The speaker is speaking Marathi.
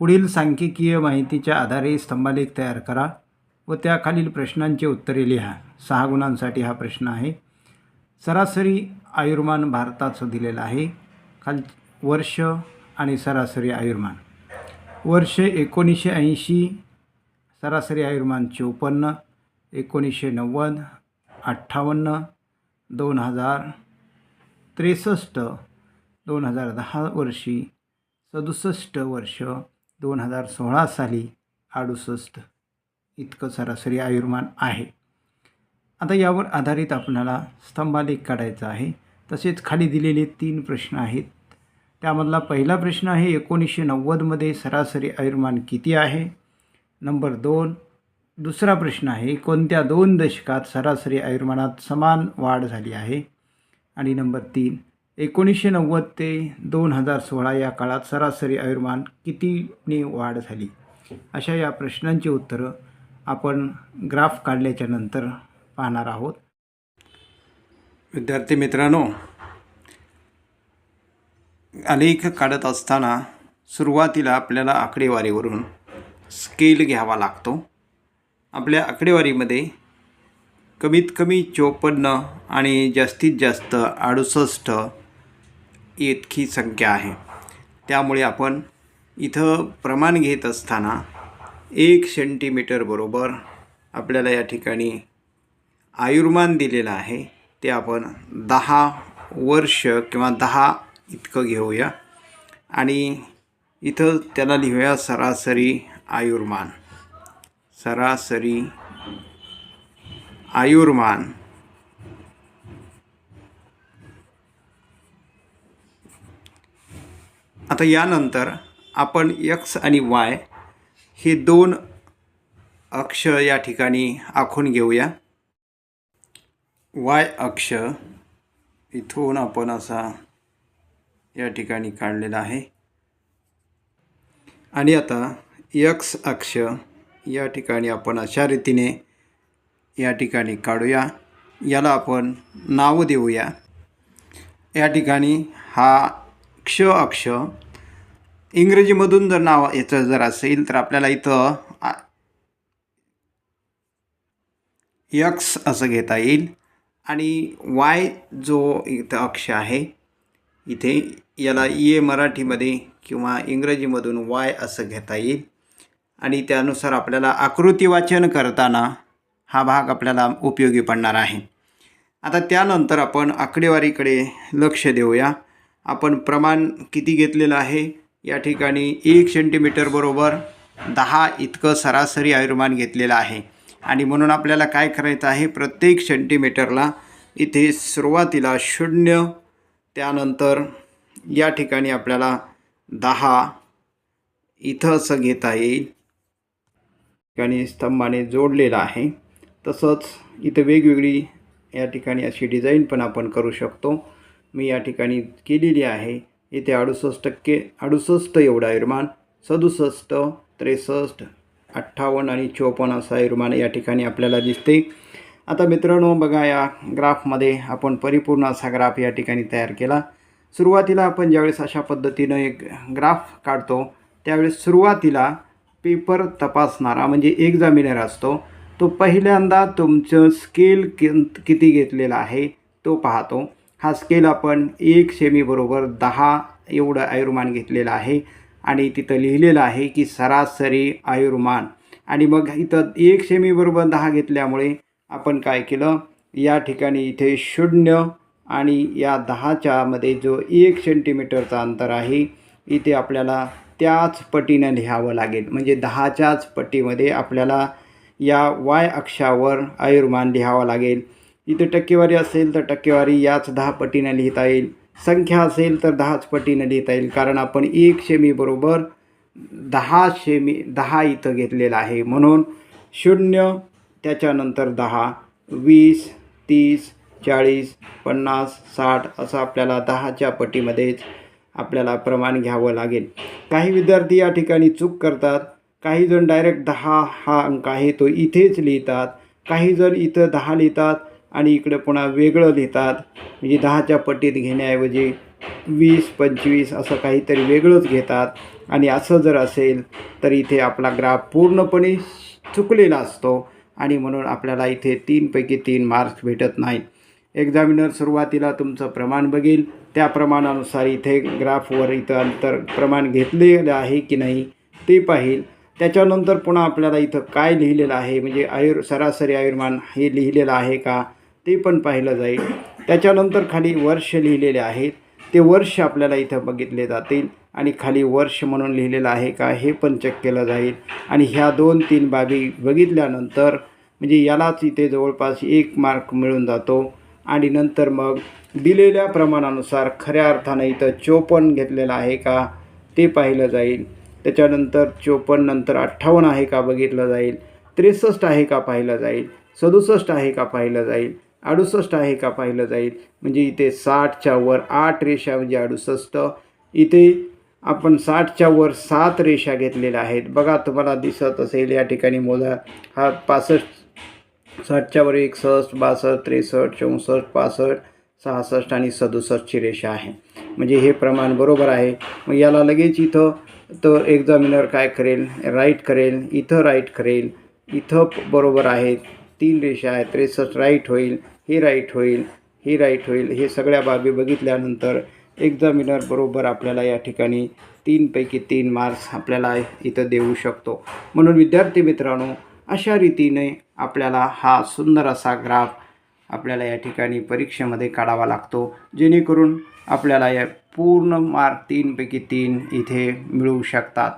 पुढील सांख्यिकीय माहितीच्या आधारे स्तंभालेख तयार करा व त्या खालील प्रश्नांची उत्तरे लिहा. सहा गुणांसाठी हा प्रश्न आहे. सरासरी आयुर्मान भारताचं दिलेलं आहे. खाल वर्ष आणि सरासरी आयुर्मान. वर्ष एकोणीसशे ऐंशी सरासरी आयुर्मान चोपन्न एकोणीसशे नव्वद अठ्ठावन्न दोन हजार त्रेसष्ट दोन हजार दहा वर्षी सदुसष्ट वर्ष दोन हजार सोळा साली अडुसष्ट इतकं सरासरी आयुर्मान आहे. आता यावर आधारित आपल्याला स्तंभालेख काढायचा आहे. तसेच खाली दिलेले तीन प्रश्न आहेत. त्यामधला पहिला प्रश्न आहे एकोणीसशे नव्वदमध्ये सरासरी आयुर्मान किती आहे? नंबर दोन. दुसरा प्रश्न आहे कोणत्या दोन दशकात सरासरी आयुर्मानात समान वाढ झाली आहे? आणि नंबर तीन. एकोणीसशे नव्वद ते दोन हजार सोळा या काळात सरासरी आयुर्मान कितीने वाढ झाली? अशा या प्रश्नांची उत्तरं आपण ग्राफ काढल्याच्या नंतर पाहणार आहोत. विद्यार्थी मित्रांनो आलेख काढत असताना सुरुवातीला आपल्याला आकडेवारीवरून स्केल घ्यावा लागतो. आपल्या आकडेवारीमध्ये कमीत कमी चोपन्न आणि जास्तीत जास्त अडुसष्ट इतकी संख्या आहे. त्यामुळे आपण इथं प्रमाण घेत असताना एक सेंटीमीटर बरोबर आपल्याला या ठिकाणी आयुर्मान दिलेलं आहे. ते आपण दहा वर्ष किंवा दहा इतकं घेऊया. आणि इथं त्याला लिहूया सरासरी आयुर्मान. सरासरी आयुर्मान. आता यानंतर आपण यक्स आणि वाय हे दोन अक्ष या ठिकाणी आखून घेऊया. वाय अक्ष इथून आपण असा या ठिकाणी काढलेला आहे. आणि आता यक्स अक्ष या ठिकाणी आपण अशा रीतीने या ठिकाणी काढूया. याला आपण नाव देऊया. या ठिकाणी हा क्ष अक्ष. इंग्रजीमधून जर नाव याचं जर असेल तर आपल्याला इथं यक्स असं घेता येईल. आणि वाय जो इथं अक्ष आहे इथे याला ये मराठीमध्ये किंवा इंग्रजीमधून वाय असं घेता येईल. आणि त्यानुसार आपल्याला आकृती वाचन करताना हा भाग आपल्याला उपयोगी पडणार आहे. आता त्यानंतर आपण आकडेवारीकडे लक्ष देऊया. आपण प्रमाण किती घेतलेलं आहे? या ठिकाणी एक सेंटीमीटर बरोबर दहा इतकं सरासरी आयुर्मान घेतलेलं आहे. आणि म्हणून आपल्याला काय करायचं आहे? प्रत्येक सेंटीमीटरला इथे सुरुवातीला शून्य त्यानंतर या ठिकाणी आपल्याला दहा इथं असं घेता येईल. ठिकाणी स्तंभाने जोडलेलं आहे. तसंच इथं वेगवेगळी या ठिकाणी अशी डिझाईन पण आपण करू शकतो. मी या ठिकाणी केलेली आहे. इथे अडुसष्ट टक्के अडुसष्ट एवढं आयुर्मान सदुसष्ट त्रेसष्ट अठ्ठावन्न आणि चोपन्न असा आयुर्मान या ठिकाणी आपल्याला दिसते. आता मित्रांनो बघा या ग्राफमध्ये आपण परिपूर्ण असा ग्राफ या ठिकाणी तयार केला. सुरुवातीला आपण ज्यावेळेस अशा पद्धतीनं एक ग्राफ काढतो त्यावेळेस सुरुवातीला पेपर तपासणारा म्हणजे एक्झामिनर असतो तो पहिल्यांदा तुमचं स्केल कि किती घेतलेला आहे तो पाहतो. हा स्केल आपण एक सेमीबरोबर दहा एवढं आयुर्मान घेतलेलं आहे. आणि तिथं लिहिलेलं आहे की सरासरी आयुर्मान. आणि मग इथं एक सेमीबरोबर दहा घेतल्यामुळे आपण काय केलं? या ठिकाणी इथे शून्य आणि या दहाच्यामध्ये जो एक सेंटीमीटरचा अंतर आहे इथे आपल्याला त्याच पटीनं लिहावं लागेल. म्हणजे दहाच्याच पटीमध्ये आपल्याला या वाय अक्षावर आयुर्मान लिहावं लागेल. इथं टक्केवारी असेल तर टक्केवारी याच दहा पटीनं लिहिता येईल. संख्या असेल तर दहाच पटीनं लिहिता येईल. कारण आपण एक शेमी बरोबर दहा शेमी दहा इथं घेतलेलं आहे. म्हणून शून्य त्याच्यानंतर दहा वीस तीस चाळीस पन्नास साठ असं आपल्याला दहाच्या पटीमध्येच आपल्याला प्रमाण घ्यावं लागेल. काही विद्यार्थी या ठिकाणी चूक करतात. काही जण डायरेक्ट दहा हा अंक आहे तो इथेच लिहितात. काही जण इथं दहा लिहितात. आणि इकडे पुन्हा वेगळं लिहितात. म्हणजे दहाच्या पट्टीत घेण्याऐवजी वीस पंचवीस असं काहीतरी वेगळंच घेतात. आणि असं जर असेल तर इथे आपला ग्राफ पूर्णपणे चुकलेला असतो. आणि म्हणून आपल्याला इथे तीनपैकी तीन मार्क्स भेटत नाहीत. एक्झामिनर सुरुवातीला तुमचं प्रमाण बघेल. त्या प्रमाणानुसार इथे ग्राफवर इथं अंतर प्रमाण घेतलेलं आहे की नाही ते पाहील. त्याच्यानंतर पुन्हा आपल्याला इथं काय लिहिलेलं आहे? म्हणजे आयुर सरासरी आयुर्मान हे लिहिलेलं आहे का? ते पण पाहिलं जाईल. त्याच्यानंतर खाली वर्ष लिहिलेले आहेत. ते वर्ष आपल्याला इथं बघितले जातील. आणि खाली वर्ष म्हणून लिहिलेलं आहे का हे पण चेक केलं जाईल. आणि ह्या दोन तीन बाबी बघितल्यानंतर म्हणजे यालाच इथे जवळपास एक मार्क मिळून जातो. आणि नंतर मग दिलेल्या प्रमाणानुसार खऱ्या अर्थानं इथं चोपन्न घेतलेलं आहे का ते पाहिलं जाईल. त्याच्यानंतर चोपन्न नंतर अठ्ठावन्न आहे का बघितलं जाईल. त्रेसष्ट आहे का पाहिलं जाईल. सदुसष्ट आहे का पाहिलं जाईल. अडुसष्ट आहे का पाहिलं जाईल? म्हणजे इथे साठच्या वर आठ रेषा म्हणजे अडुसष्ट. इथे आपण साठच्या वर सात रेषा घेतलेल्या आहेत. बघा तुम्हाला दिसत असेल या ठिकाणी मोजा. हा पासष्ट साठच्या वर एकसष्ट बासष्ट त्रेसष्ट चौसष्ट पासष्ट सहासष्ट आणि सदुसष्टची रेषा आहे. म्हणजे हे प्रमाण बरोबर आहे. मग याला लगेच इथं तर एक्झामिनर काय करेल? राईट करेल. इथं राईट करेल. इथं बरोबर आहे. तीन रेषा आहेत. त्रेसष्ट राईट होईल. हे राईट होईल हे राईट होईल हे सगळ्या बाबी बघितल्यानंतर एक्झामिनर बरोबर आपल्याला या ठिकाणी तीनपैकी तीन मार्क्स आपल्याला इथं देऊ शकतो. म्हणून विद्यार्थी मित्रांनो अशा रीतीने आपल्याला हा सुंदर असा ग्राफ आपल्याला या ठिकाणी परीक्षेमध्ये काढावा लागतो. जेणेकरून आपल्याला या पूर्ण मार्क तीनपैकी तीन इथे मिळू शकतात.